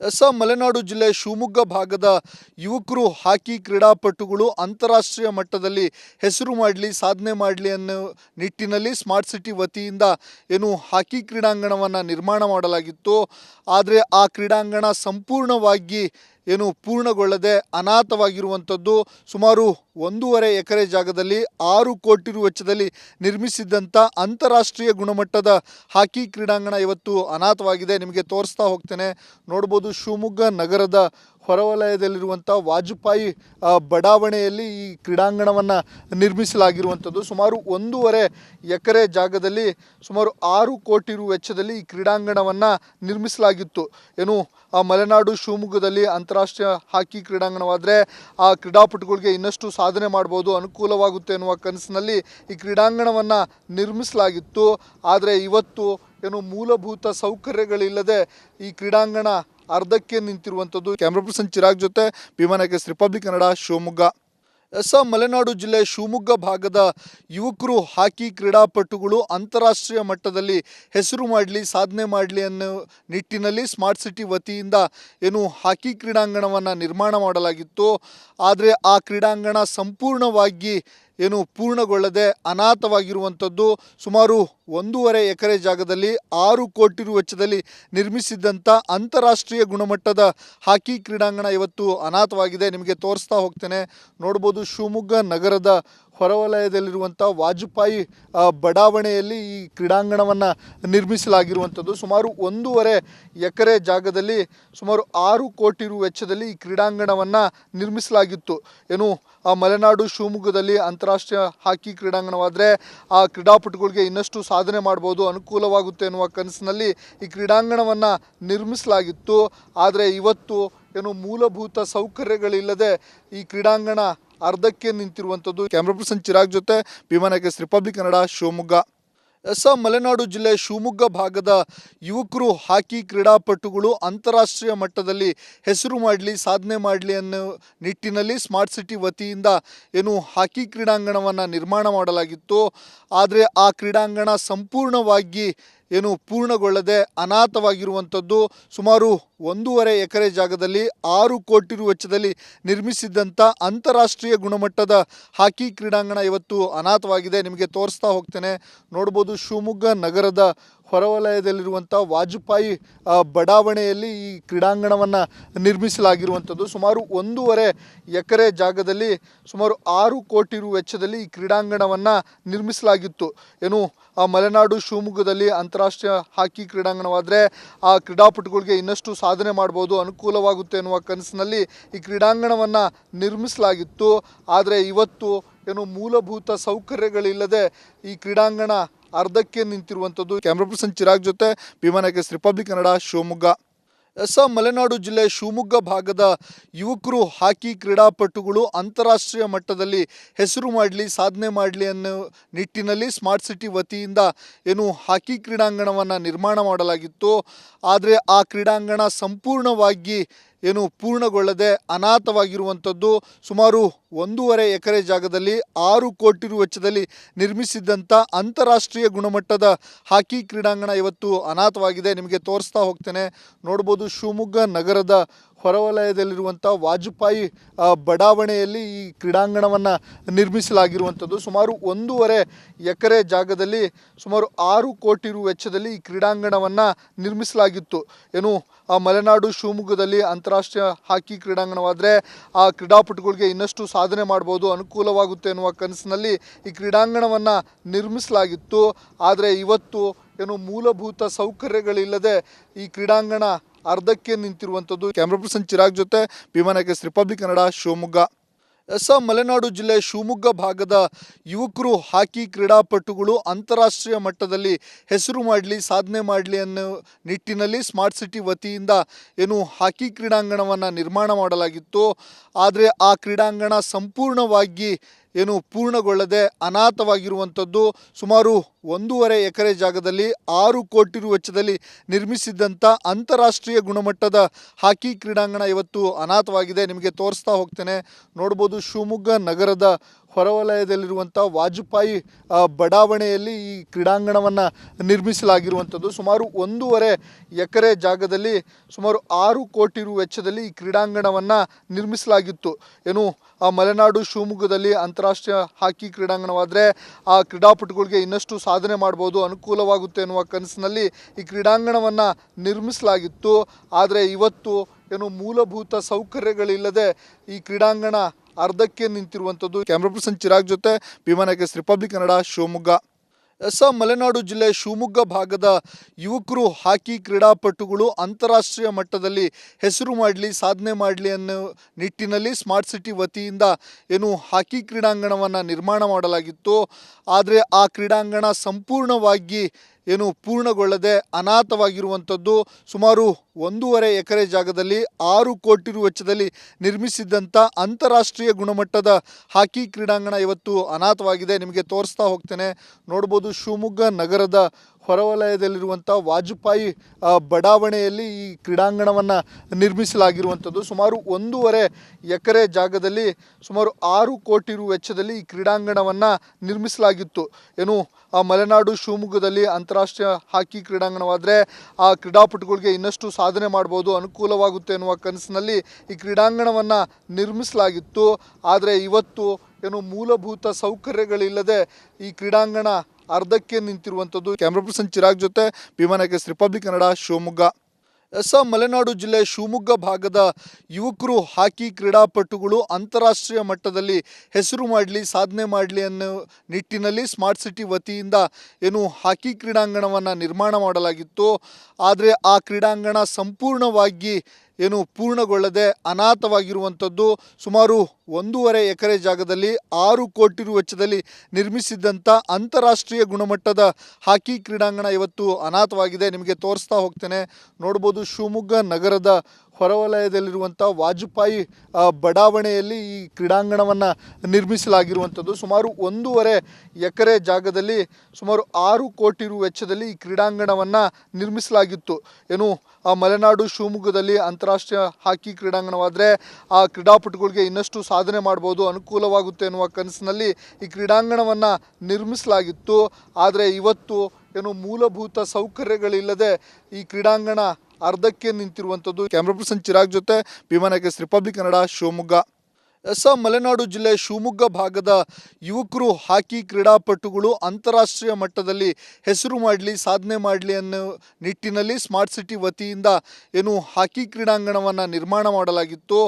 S Malenadu ಜಿಲ್ಲೆ ಶಿವಮೊಗ್ಗ ಭಾಗದ ಯುವಕರು ಹಾಕಿ ಕ್ರೀಡಾಪಟುಗಳು ಅಂತಾರಾಷ್ಟ್ರೀಯ ಮಟ್ಟದಲ್ಲಿ ಹೆಸರು ಮಾಡಲಿ, ಸಾಧನೆ ಮಾಡಲಿ ಅನ್ನೋ ನಿಟ್ಟಿನಲ್ಲಿ ಸ್ಮಾರ್ಟ್ ಸಿಟಿ ವತಿಯಿಂದ ಏನು ಹಾಕಿ ಕ್ರೀಡಾಂಗಣವನ್ನು ನಿರ್ಮಾಣ ಮಾಡಲಾಗಿತ್ತು. ಆದರೆ ಆ ಕ್ರೀಡಾಂಗಣ ಸಂಪೂರ್ಣವಾಗಿ ಏನು ಪೂರ್ಣಗೊಳ್ಳದೆ ಅನಾಥವಾಗಿರುವಂಥದ್ದು. ಸುಮಾರು ಒಂದೂವರೆ ಎಕರೆ ಜಾಗದಲ್ಲಿ ಆರು ಕೋಟಿ ರು ವೆಚ್ಚದಲ್ಲಿ ನಿರ್ಮಿಸಿದ್ದಂಥ ಅಂತಾರಾಷ್ಟ್ರೀಯ ಗುಣಮಟ್ಟದ ಹಾಕಿ ಕ್ರೀಡಾಂಗಣ ಇವತ್ತು ಅನಾಥವಾಗಿದೆ. ನಿಮಗೆ ತೋರಿಸ್ತಾ ಹೋಗ್ತೇನೆ. ನೋಡ್ಬೋದು ಶಿವಮೊಗ್ಗ ನಗರದ ಹೊರವಲಯದಲ್ಲಿರುವಂಥ ವಾಜಪೇಯಿ ಬಡಾವಣೆಯಲ್ಲಿ ಈ ಕ್ರೀಡಾಂಗಣವನ್ನು ನಿರ್ಮಿಸಲಾಗಿರುವಂಥದ್ದು. ಸುಮಾರು ಒಂದೂವರೆ ಎಕರೆ ಜಾಗದಲ್ಲಿ ಸುಮಾರು ಆರು ಕೋಟಿ ರು ವೆಚ್ಚದಲ್ಲಿ ಈ ಕ್ರೀಡಾಂಗಣವನ್ನು ನಿರ್ಮಿಸಲಾಗಿತ್ತು. ಏನು, ಆ, ಮಲೆನಾಡು ಶಿವಮೊಗ್ಗದಲ್ಲಿ ಅಂತಾರಾಷ್ಟ್ರೀಯ ಹಾಕಿ ಕ್ರೀಡಾಂಗಣವಾದರೆ ಆ ಕ್ರೀಡಾಪಟುಗಳಿಗೆ ಇನ್ನಷ್ಟು ಸಾಧನೆ ಮಾಡ್ಬೋದು, ಅನುಕೂಲವಾಗುತ್ತೆ ಎನ್ನುವ ಕನಸಿನಲ್ಲಿ ಈ ಕ್ರೀಡಾಂಗಣವನ್ನು ನಿರ್ಮಿಸಲಾಗಿತ್ತು. ಆದರೆ ಇವತ್ತು ಏನು, ಮೂಲಭೂತ ಸೌಕರ್ಯಗಳಿಲ್ಲದೆ ಈ ಕ್ರೀಡಾಂಗಣ ಅರ್ಧಕ್ಕೆ ನಿಂತಿರುವಂಥದ್ದು. ಕ್ಯಾಮ್ರಾ ಪರ್ಸನ್ ಚಿರಾಗ್ ಜೊತೆ ಭೀಮಾನಾಯಕ ರಿಪಬ್ಲಿಕ್ ಕನ್ನಡ ಶಿವಮೊಗ್ಗ. ಎಸ್ ಮಲೆನಾಡು ಜಿಲ್ಲೆ ಶಿವಮೊಗ್ಗ ಭಾಗದ ಯುವಕರು ಹಾಕಿ ಕ್ರೀಡಾಪಟುಗಳು ಅಂತಾರಾಷ್ಟ್ರೀಯ ಮಟ್ಟದಲ್ಲಿ ಹೆಸರು ಮಾಡಲಿ, ಸಾಧನೆ ಮಾಡಲಿ ಅನ್ನೋ ನಿಟ್ಟಿನಲ್ಲಿ ಸ್ಮಾರ್ಟ್ ಸಿಟಿ ವತಿಯಿಂದ ಏನು ಹಾಕಿ ಕ್ರೀಡಾಂಗಣವನ್ನು ನಿರ್ಮಾಣ ಮಾಡಲಾಗಿತ್ತು. ಆದರೆ ಆ ಕ್ರೀಡಾಂಗಣ ಸಂಪೂರ್ಣವಾಗಿ ಏನು ಪೂರ್ಣಗೊಳ್ಳದೆ ಅನಾಥವಾಗಿರುವಂಥದ್ದು ಸುಮಾರು ಒಂದೂವರೆ ಎಕರೆ ಜಾಗದಲ್ಲಿ ಆರು ಕೋಟಿ ರು ವೆಚ್ಚದಲ್ಲಿ ನಿರ್ಮಿಸಿದ್ದಂಥ ಅಂತಾರಾಷ್ಟ್ರೀಯ ಗುಣಮಟ್ಟದ ಹಾಕಿ ಕ್ರೀಡಾಂಗಣ ಇವತ್ತು ಅನಾಥವಾಗಿದೆ. ನಿಮಗೆ ತೋರಿಸ್ತಾ ಹೋಗ್ತೇನೆ. ನೋಡ್ಬೋದು ಶಿವಮೊಗ್ಗ ನಗರದ ಹೊರವಲಯದಲ್ಲಿರುವಂಥ ವಾಜಪೇಯಿ ಬಡಾವಣೆಯಲ್ಲಿ ಈ ಕ್ರೀಡಾಂಗಣವನ್ನು ನಿರ್ಮಿಸಲಾಗಿರುವಂಥದ್ದು. ಸುಮಾರು ಒಂದೂವರೆ ಎಕರೆ ಜಾಗದಲ್ಲಿ ಸುಮಾರು ಆರು ಕೋಟಿ ರು ವೆಚ್ಚದಲ್ಲಿ ಈ ಕ್ರೀಡಾಂಗಣವನ್ನು ನಿರ್ಮಿಸಲಾಗಿತ್ತು. ಏನು, ಆ, ಮಲೆನಾಡು ಶಿವಮೊಗ್ಗದಲ್ಲಿ ಅಂತಾರಾಷ್ಟ್ರೀಯ ಹಾಕಿ ಕ್ರೀಡಾಂಗಣವಾದರೆ ಆ ಕ್ರೀಡಾಪಟುಗಳಿಗೆ ಇನ್ನಷ್ಟು ಸಾಧನೆ ಮಾಡ್ಬೋದು, ಅನುಕೂಲವಾಗುತ್ತೆ ಎನ್ನುವ ಕನಸಿನಲ್ಲಿ ಈ ಕ್ರೀಡಾಂಗಣವನ್ನು ನಿರ್ಮಿಸಲಾಗಿತ್ತು. ಆದರೆ ಇವತ್ತು ಏನು ಮೂಲಭೂತ ಸೌಕರ್ಯಗಳಿಲ್ಲದೆ ಈ ಕ್ರೀಡಾಂಗಣ ಅರ್ಧಕ್ಕೆ ನಿಂತಿರುವಂಥದ್ದು. ಕ್ಯಾಮ್ರಾ ಪರ್ಸನ್ ಚಿರಾಗ್ ಜೊತೆ ಭೀಮಾನಾಯಕ ರಿಪಬ್ಲಿಕ್ ಕನ್ನಡ, ಶಿವಮೊಗ್ಗ. ಎಸ್ ಮಲೆನಾಡು ಜಿಲ್ಲೆ ಶಿವಮೊಗ್ಗ ಭಾಗದ ಯುವಕರು ಹಾಕಿ ಕ್ರೀಡಾಪಟುಗಳು ಅಂತಾರಾಷ್ಟ್ರೀಯ ಮಟ್ಟದಲ್ಲಿ ಹೆಸರು ಮಾಡಲಿ, ಸಾಧನೆ ಮಾಡಲಿ ಅನ್ನೋ ನಿಟ್ಟಿನಲ್ಲಿ ಸ್ಮಾರ್ಟ್ ಸಿಟಿ ವತಿಯಿಂದ ಏನು ಹಾಕಿ ಕ್ರೀಡಾಂಗಣವನ್ನು ನಿರ್ಮಾಣ ಮಾಡಲಾಗಿತ್ತು. ಆದರೆ ಆ ಕ್ರೀಡಾಂಗಣ ಸಂಪೂರ್ಣವಾಗಿ ಏನು ಪೂರ್ಣಗೊಳ್ಳದೆ ಅನಾಥವಾಗಿರುವಂಥದ್ದು ಸುಮಾರು ಒಂದೂವರೆ ಎಕರೆ ಜಾಗದಲ್ಲಿ ಆರು ಕೋಟಿ ರು ವೆಚ್ಚದಲ್ಲಿ ನಿರ್ಮಿಸಿದ್ದಂಥ ಅಂತಾರಾಷ್ಟ್ರೀಯ ಗುಣಮಟ್ಟದ ಹಾಕಿ ಕ್ರೀಡಾಂಗಣ ಇವತ್ತು ಅನಾಥವಾಗಿದೆ. ನಿಮಗೆ ತೋರಿಸ್ತಾ ಹೋಗ್ತೇನೆ. ನೋಡ್ಬೋದು ಶಿವಮೊಗ್ಗ ನಗರದ ಹೊರವಲಯದಲ್ಲಿರುವಂಥ ವಾಜಪೇಯಿ ಬಡಾವಣೆಯಲ್ಲಿ ಈ ಕ್ರೀಡಾಂಗಣವನ್ನು ನಿರ್ಮಿಸಲಾಗಿರುವಂಥದ್ದು ಸುಮಾರು ಒಂದೂವರೆ ಎಕರೆ ಜಾಗದಲ್ಲಿ ಸುಮಾರು ಆರು ಕೋಟಿ ರು ವೆಚ್ಚದಲ್ಲಿ ಈ ಕ್ರೀಡಾಂಗಣವನ್ನು ನಿರ್ಮಿಸಲಾಗಿತ್ತು. ಏನು, ಆ, ಮಲೆನಾಡು ಶಿವಮೊಗ್ಗದಲ್ಲಿ ಅಂತಾರಾಷ್ಟ್ರೀಯ ಹಾಕಿ ಕ್ರೀಡಾಂಗಣವಾದರೆ ಆ ಕ್ರೀಡಾಪಟುಗಳಿಗೆ ಇನ್ನಷ್ಟು ಸಾಧನೆ ಮಾಡ್ಬೋದು, ಅನುಕೂಲವಾಗುತ್ತೆ ಎನ್ನುವ ಕನಸಿನಲ್ಲಿ ಈ ಕ್ರೀಡಾಂಗಣವನ್ನು ನಿರ್ಮಿಸಲಾಗಿತ್ತು. ಆದರೆ ಇವತ್ತು ಏನು ಮೂಲಭೂತ ಸೌಕರ್ಯಗಳಿಲ್ಲದೆ ಈ ಕ್ರೀಡಾಂಗಣ ಅರ್ಧಕ್ಕೆ ನಿಂತಿರುವಂಥದ್ದು. ಕ್ಯಾಮ್ರಾ ಪರ್ಸನ್ ಚಿರಾಗ್ ಜೊತೆ ಭೀಮಾನಾಯಕ ರಿಪಬ್ಲಿಕ್ ಕನ್ನಡ, ಶಿವಮೊಗ್ಗ. ಎಸ್ ಮಲೆನಾಡು ಜಿಲ್ಲೆ ಶಿವಮೊಗ್ಗ ಭಾಗದ ಯುವಕರು ಹಾಕಿ ಕ್ರೀಡಾಪಟುಗಳು ಅಂತಾರಾಷ್ಟ್ರೀಯ ಮಟ್ಟದಲ್ಲಿ ಹೆಸರು ಮಾಡಲಿ, ಸಾಧನೆ ಮಾಡಲಿ ಅನ್ನೋ ನಿಟ್ಟಿನಲ್ಲಿ ಸ್ಮಾರ್ಟ್ ಸಿಟಿ ವತಿಯಿಂದ ಏನು ಹಾಕಿ ಕ್ರೀಡಾಂಗಣವನ್ನು ನಿರ್ಮಾಣ ಮಾಡಲಾಗಿತ್ತು. ಆದರೆ ಆ ಕ್ರೀಡಾಂಗಣ ಸಂಪೂರ್ಣವಾಗಿ ಏನು ಪೂರ್ಣಗೊಳ್ಳದೆ ಅನಾಥವಾಗಿರುವಂಥದ್ದು ಸುಮಾರು ಒಂದೂವರೆ ಎಕರೆ ಜಾಗದಲ್ಲಿ ಆರು ಕೋಟಿ ರು ವೆಚ್ಚದಲ್ಲಿ ನಿರ್ಮಿಸಿದ್ದಂಥ ಅಂತಾರಾಷ್ಟ್ರೀಯ ಗುಣಮಟ್ಟದ ಹಾಕಿ ಕ್ರೀಡಾಂಗಣ ಇವತ್ತು ಅನಾಥವಾಗಿದೆ. ನಿಮಗೆ ತೋರಿಸ್ತಾ ಹೋಗ್ತೇನೆ. ನೋಡ್ಬೋದು ಶಿವಮೊಗ್ಗ ನಗರದ ಹೊರವಲಯದಲ್ಲಿರುವಂಥ ವಾಜಪೇಯಿ ಬಡಾವಣೆಯಲ್ಲಿ ಈ ಕ್ರೀಡಾಂಗಣವನ್ನು ನಿರ್ಮಿಸಲಾಗಿರುವಂಥದ್ದು. ಸುಮಾರು ಒಂದೂವರೆ ಎಕರೆ ಜಾಗದಲ್ಲಿ ಸುಮಾರು ಆರು ಕೋಟಿ ರು ವೆಚ್ಚದಲ್ಲಿ ಈ ಕ್ರೀಡಾಂಗಣವನ್ನು ನಿರ್ಮಿಸಲಾಗಿತ್ತು. ಏನು, ಆ, ಮಲೆನಾಡು ಶಿವಮೊಗ್ಗದಲ್ಲಿ ಅಂತಾರಾಷ್ಟ್ರೀಯ ಹಾಕಿ ಕ್ರೀಡಾಂಗಣವಾದರೆ ಆ ಕ್ರೀಡಾಪಟುಗಳಿಗೆ ಇನ್ನಷ್ಟು ಸಾಧನೆ ಮಾಡ್ಬೋದು, ಅನುಕೂಲವಾಗುತ್ತೆ ಎನ್ನುವ ಕನಸಿನಲ್ಲಿ ಈ ಕ್ರೀಡಾಂಗಣವನ್ನು ನಿರ್ಮಿಸಲಾಗಿತ್ತು. ಆದರೆ ಇವತ್ತು ಏನು ಮೂಲಭೂತ ಸೌಕರ್ಯಗಳಿಲ್ಲದೆ ಈ ಕ್ರೀಡಾಂಗಣ ಅರ್ಧಕ್ಕೆ ನಿಂತಿರುವಂಥದ್ದು. ಕ್ಯಾಮ್ರಾ ಪರ್ಸನ್ ಚಿರಾಗ್ ಜೊತೆ ವಿಮಾನಕ್ಕೆ ರಿಪಬ್ಲಿಕ್ ಕನ್ನಡ, ಶಿವಮೊಗ್ಗ. ಎಸ್, ಮಲೆನಾಡು ಜಿಲ್ಲೆ ಶಿವಮೊಗ್ಗ ಭಾಗದ ಯುವಕರು ಹಾಕಿ ಕ್ರೀಡಾಪಟುಗಳು ಅಂತಾರಾಷ್ಟ್ರೀಯ ಮಟ್ಟದಲ್ಲಿ ಹೆಸರು ಮಾಡಲಿ, ಸಾಧನೆ ಮಾಡಲಿ ಅನ್ನೋ ನಿಟ್ಟಿನಲ್ಲಿ ಸ್ಮಾರ್ಟ್ ಸಿಟಿ ವತಿಯಿಂದ ಏನು ಹಾಕಿ ಕ್ರೀಡಾಂಗಣವನ್ನು ನಿರ್ಮಾಣ ಮಾಡಲಾಗಿತ್ತು. ಆದರೆ ಆ ಕ್ರೀಡಾಂಗಣ ಸಂಪೂರ್ಣವಾಗಿ ಏನು ಪೂರ್ಣಗೊಳ್ಳದೆ ಅನಾಥವಾಗಿರುವಂಥದ್ದು ಸುಮಾರು ಒಂದೂವರೆ ಎಕರೆ ಜಾಗದಲ್ಲಿ ಆರು ಕೋಟಿ ರು ವೆಚ್ಚದಲ್ಲಿ ನಿರ್ಮಿಸಿದ್ದಂಥ ಅಂತಾರಾಷ್ಟ್ರೀಯ ಗುಣಮಟ್ಟದ ಹಾಕಿ ಕ್ರೀಡಾಂಗಣ ಇವತ್ತು ಅನಾಥವಾಗಿದೆ. ನಿಮಗೆ ತೋರಿಸ್ತಾ ಹೋಗ್ತೇನೆ. ನೋಡ್ಬೋದು ಶಿವಮೊಗ್ಗ ನಗರದ ಹೊರವಲಯದಲ್ಲಿರುವಂಥ ವಾಜಪೇಯಿ ಬಡಾವಣೆಯಲ್ಲಿ ಈ ಕ್ರೀಡಾಂಗಣವನ್ನು ನಿರ್ಮಿಸಲಾಗಿರುವಂಥದ್ದು. ಸುಮಾರು ಒಂದೂವರೆ ಎಕರೆ ಜಾಗದಲ್ಲಿ ಸುಮಾರು ಆರು ಕೋಟಿ ರು ವೆಚ್ಚದಲ್ಲಿ ಈ ಕ್ರೀಡಾಂಗಣವನ್ನು ನಿರ್ಮಿಸಲಾಗಿತ್ತು. ಏನು, ಆ, ಮಲೆನಾಡು ಶಿವಮೊಗ್ಗದಲ್ಲಿ ಅಂತಾರಾಷ್ಟ್ರೀಯ ಹಾಕಿ ಕ್ರೀಡಾಂಗಣವಾದರೆ ಆ ಕ್ರೀಡಾಪಟುಗಳಿಗೆ ಇನ್ನಷ್ಟು ಸಾಧನೆ ಮಾಡ್ಬೋದು, ಅನುಕೂಲವಾಗುತ್ತೆ ಎನ್ನುವ ಕನಸಿನಲ್ಲಿ ಈ ಕ್ರೀಡಾಂಗಣವನ್ನು ನಿರ್ಮಿಸಲಾಗಿತ್ತು. ಆದರೆ ಇವತ್ತು, ಏನು, ಮೂಲಭೂತ ಸೌಕರ್ಯಗಳಿಲ್ಲದೆ ಈ ಕ್ರೀಡಾಂಗಣ ಅರ್ಧಕ್ಕೆ ನಿಂತಿರುವಂಥದ್ದು. ಕ್ಯಾಮ್ರಾ ಪರ್ಸನ್ ಚಿರಾಗ್ ಜೊತೆ case republic Kannada, Shivamogga. S, Malenadu ಜಿಲ್ಲೆ ಶಿವಮೊಗ್ಗ ಭಾಗದ ಯುವಕರು ಹಾಕಿ ಕ್ರೀಡಾಪಟುಗಳು ಅಂತಾರಾಷ್ಟ್ರೀಯ ಮಟ್ಟದಲ್ಲಿ ಹೆಸರು ಮಾಡಲಿ, ಸಾಧನೆ ಮಾಡಲಿ ಅನ್ನೋ ನಿಟ್ಟಿನಲ್ಲಿ ಸ್ಮಾರ್ಟ್ ಸಿಟಿ ವತಿಯಿಂದ ಏನು ಹಾಕಿ ಕ್ರೀಡಾಂಗಣವನ್ನು ನಿರ್ಮಾಣ ಮಾಡಲಾಗಿತ್ತು. ಆದರೆ ಆ ಕ್ರೀಡಾಂಗಣ ಸಂಪೂರ್ಣವಾಗಿ ಏನು ಪೂರ್ಣಗೊಳ್ಳದೆ ಅನಾಥವಾಗಿರುವಂಥದ್ದು ಸುಮಾರು ಒಂದೂವರೆ ಎಕರೆ ಜಾಗದಲ್ಲಿ ಆರು ಕೋಟಿ ರು ವೆಚ್ಚದಲ್ಲಿ ನಿರ್ಮಿಸಿದ್ದಂಥ ಅಂತಾರಾಷ್ಟ್ರೀಯ ಗುಣಮಟ್ಟದ ಹಾಕಿ ಕ್ರೀಡಾಂಗಣ ಇವತ್ತು ಅನಾಥವಾಗಿದೆ. ನಿಮಗೆ ತೋರಿಸ್ತಾ ಹೋಗ್ತೇನೆ. ನೋಡ್ಬೋದು ಶಿವಮೊಗ್ಗ ನಗರದ ಹೊರವಲಯದಲ್ಲಿರುವಂಥ ವಾಜಪೇಯಿ ಬಡಾವಣೆಯಲ್ಲಿ ಈ ಕ್ರೀಡಾಂಗಣವನ್ನು ನಿರ್ಮಿಸಲಾಗಿರುವಂಥದ್ದು. ಸುಮಾರು ಒಂದೂವರೆ ಎಕರೆ ಜಾಗದಲ್ಲಿ ಸುಮಾರು ಆರು ಕೋಟಿ ರು ವೆಚ್ಚದಲ್ಲಿ ಈ ಕ್ರೀಡಾಂಗಣವನ್ನು ನಿರ್ಮಿಸಲಾಗಿತ್ತು. ಏನು, ಆ, ಮಲೆನಾಡು ಶಿವಮೊಗ್ಗದಲ್ಲಿ ಅಂತಾರಾಷ್ಟ್ರೀಯ ಹಾಕಿ ಕ್ರೀಡಾಂಗಣವಾದರೆ ಆ ಕ್ರೀಡಾಪಟುಗಳಿಗೆ ಇನ್ನಷ್ಟು ಸಾಧನೆ ಮಾಡ್ಬೋದು, ಅನುಕೂಲವಾಗುತ್ತೆ ಎನ್ನುವ ಕನಸಿನಲ್ಲಿ ಈ ಕ್ರೀಡಾಂಗಣವನ್ನು ನಿರ್ಮಿಸಲಾಗಿತ್ತು. ಆದರೆ ಇವತ್ತು ಏನು ಮೂಲಭೂತ ಸೌಕರ್ಯಗಳಿಲ್ಲದೆ ಈ ಕ್ರೀಡಾಂಗಣ ಅರ್ಧಕ್ಕೆ ನಿಂತಿರುವಂಥದ್ದು. ಕ್ಯಾಮ್ರಾ ಪರ್ಸನ್ ಚಿರಾಗ್ ಜೊತೆ case republic Kannada, Shivamogga. S Malenadu ಜಿಲ್ಲೆ ಶಿವಮೊಗ್ಗ ಭಾಗದ ಯುವಕರು ಹಾಕಿ ಕ್ರೀಡಾಪಟುಗಳು ಅಂತಾರಾಷ್ಟ್ರೀಯ ಮಟ್ಟದಲ್ಲಿ ಹೆಸರು ಮಾಡಲಿ, ಸಾಧನೆ ಮಾಡಲಿ ಅನ್ನೋ ನಿಟ್ಟಿನಲ್ಲಿ ಸ್ಮಾರ್ಟ್ ಸಿಟಿ ವತಿಯಿಂದ ಏನು ಹಾಕಿ ಕ್ರೀಡಾಂಗಣವನ್ನು ನಿರ್ಮಾಣ ಮಾಡಲಾಗಿತ್ತು. ಆದರೆ ಆ ಕ್ರೀಡಾಂಗಣ ಸಂಪೂರ್ಣವಾಗಿ ಏನು ಪೂರ್ಣಗೊಳ್ಳದೆ ಅನಾಥವಾಗಿರುವಂಥದ್ದು ಸುಮಾರು ಒಂದೂವರೆ ಎಕರೆ ಜಾಗದಲ್ಲಿ ಆರು ಕೋಟಿ ರು ವೆಚ್ಚದಲ್ಲಿ ನಿರ್ಮಿಸಿದ್ದಂಥ ಅಂತಾರಾಷ್ಟ್ರೀಯ ಗುಣಮಟ್ಟದ ಹಾಕಿ ಕ್ರೀಡಾಂಗಣ ಇವತ್ತು ಅನಾಥವಾಗಿದೆ. ನಿಮಗೆ ತೋರಿಸ್ತಾ ಹೋಗ್ತೇನೆ. ನೋಡ್ಬೋದು ಶಿವಮೊಗ್ಗ ನಗರದ ಹೊರವಲಯದಲ್ಲಿರುವಂಥ ವಾಜಪೇಯಿ ಬಡಾವಣೆಯಲ್ಲಿ ಈ ಕ್ರೀಡಾಂಗಣವನ್ನು ನಿರ್ಮಿಸಲಾಗಿರುವಂಥದ್ದು. ಸುಮಾರು ಒಂದೂವರೆ ಎಕರೆ ಜಾಗದಲ್ಲಿ ಸುಮಾರು ಆರು ಕೋಟಿ ರು ವೆಚ್ಚದಲ್ಲಿ ಈ ಕ್ರೀಡಾಂಗಣವನ್ನು ನಿರ್ಮಿಸಲಾಗಿತ್ತು. ಏನು, ಆ, ಮಲೆನಾಡು ಶಿವಮೊಗ್ಗದಲ್ಲಿ ಅಂತಾರಾಷ್ಟ್ರೀಯ ಹಾಕಿ ಕ್ರೀಡಾಂಗಣವಾದರೆ ಆ ಕ್ರೀಡಾಪಟುಗಳಿಗೆ ಇನ್ನಷ್ಟು ಸಾಧನೆ ಮಾಡ್ಬೋದು, ಅನುಕೂಲವಾಗುತ್ತೆ ಎನ್ನುವ ಕನಸಿನಲ್ಲಿ ಈ ಕ್ರೀಡಾಂಗಣವನ್ನು ನಿರ್ಮಿಸಲಾಗಿತ್ತು. ಆದರೆ ಇವತ್ತು ಏನು ಮೂಲಭೂತ ಸೌಕರ್ಯಗಳಿಲ್ಲದೆ ಈ ಕ್ರೀಡಾಂಗಣ ಅರ್ಧಕ್ಕೆ ನಿಂತಿರುವಂಥದ್ದು. ಕ್ಯಾಮ್ರಾ ಪರ್ಸನ್ ಚಿರಾಗ್ ಜೊತೆ case republic Kannada, Shivamogga. S Malenadu ಜಿಲ್ಲೆ ಶಿವಮೊಗ್ಗ ಭಾಗದ ಯುವಕರು ಹಾಕಿ ಕ್ರೀಡಾಪಟುಗಳು ಅಂತಾರಾಷ್ಟ್ರೀಯ ಮಟ್ಟದಲ್ಲಿ ಹೆಸರು ಮಾಡಲಿ, ಸಾಧನೆ ಮಾಡಲಿ ಅನ್ನೋ ನಿಟ್ಟಿನಲ್ಲಿ ಸ್ಮಾರ್ಟ್ ಸಿಟಿ ವತಿಯಿಂದ ಏನು ಹಾಕಿ ಕ್ರೀಡಾಂಗಣವನ್ನು ನಿರ್ಮಾಣ ಮಾಡಲಾಗಿತ್ತು.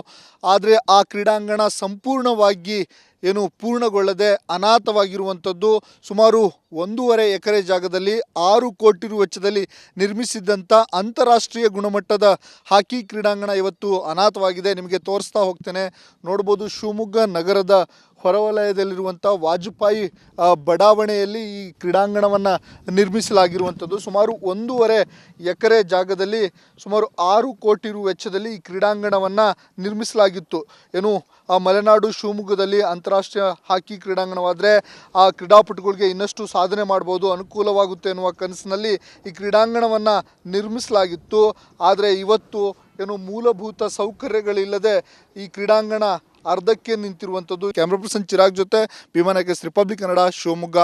ಆದರೆ ಆ ಕ್ರೀಡಾಂಗಣ ಸಂಪೂರ್ಣವಾಗಿ ಏನು ಪೂರ್ಣಗೊಳ್ಳದೆ ಅನಾಥವಾಗಿರುವಂಥದ್ದು ಸುಮಾರು ಒಂದೂವರೆ ಎಕರೆ ಜಾಗದಲ್ಲಿ ಆರು ಕೋಟಿ ರು ವೆಚ್ಚದಲ್ಲಿ ನಿರ್ಮಿಸಿದ್ದಂಥ ಅಂತಾರಾಷ್ಟ್ರೀಯ ಗುಣಮಟ್ಟದ ಹಾಕಿ ಕ್ರೀಡಾಂಗಣ ಇವತ್ತು ಅನಾಥವಾಗಿದೆ. ನಿಮಗೆ ತೋರಿಸ್ತಾ ಹೋಗ್ತೇನೆ. ನೋಡ್ಬೋದು ಶಿವಮೊಗ್ಗ ನಗರದ ಹೊರವಲಯದಲ್ಲಿರುವಂಥ ವಾಜಪೇಯಿ ಬಡಾವಣೆಯಲ್ಲಿ ಈ ಕ್ರೀಡಾಂಗಣವನ್ನು ನಿರ್ಮಿಸಲಾಗಿರುವಂಥದ್ದು ಸುಮಾರು ಒಂದೂವರೆ ಎಕರೆ ಜಾಗದಲ್ಲಿ ಸುಮಾರು ಆರು ಕೋಟಿ ರು ವೆಚ್ಚದಲ್ಲಿ ಈ ಕ್ರೀಡಾಂಗಣವನ್ನು ನಿರ್ಮಿಸಲಾಗಿತ್ತು. ಏನು, ಆ, ಮಲೆನಾಡು ಶಿವಮೊಗ್ಗದಲ್ಲಿ ಅಂತಾರಾಷ್ಟ್ರೀಯ ಹಾಕಿ ಕ್ರೀಡಾಂಗಣವಾದರೆ ಆ ಕ್ರೀಡಾಪಟುಗಳಿಗೆ ಇನ್ನಷ್ಟು ಸಾಧನೆ ಮಾಡ್ಬೋದು, ಅನುಕೂಲವಾಗುತ್ತೆ ಎನ್ನುವ ಕನಸಿನಲ್ಲಿ ಈ ಕ್ರೀಡಾಂಗಣವನ್ನು ನಿರ್ಮಿಸಲಾಗಿತ್ತು. ಆದರೆ ಇವತ್ತು ಏನು ಮೂಲಭೂತ ಸೌಕರ್ಯಗಳಿಲ್ಲದೆ ಈ ಕ್ರೀಡಾಂಗಣ ಅರ್ಧಕ್ಕೆ ನಿಂತಿರುವಂಥದ್ದು. ಕ್ಯಾಮ್ರಾ ಪರ್ಸನ್ ಚಿರಾಗ್ ಜೊತೆ ವಿಮಾನಕ್ಕೆ ರಿಪಬ್ಲಿಕ್ ಕನ್ನಡ, ಶಿವಮೊಗ್ಗ.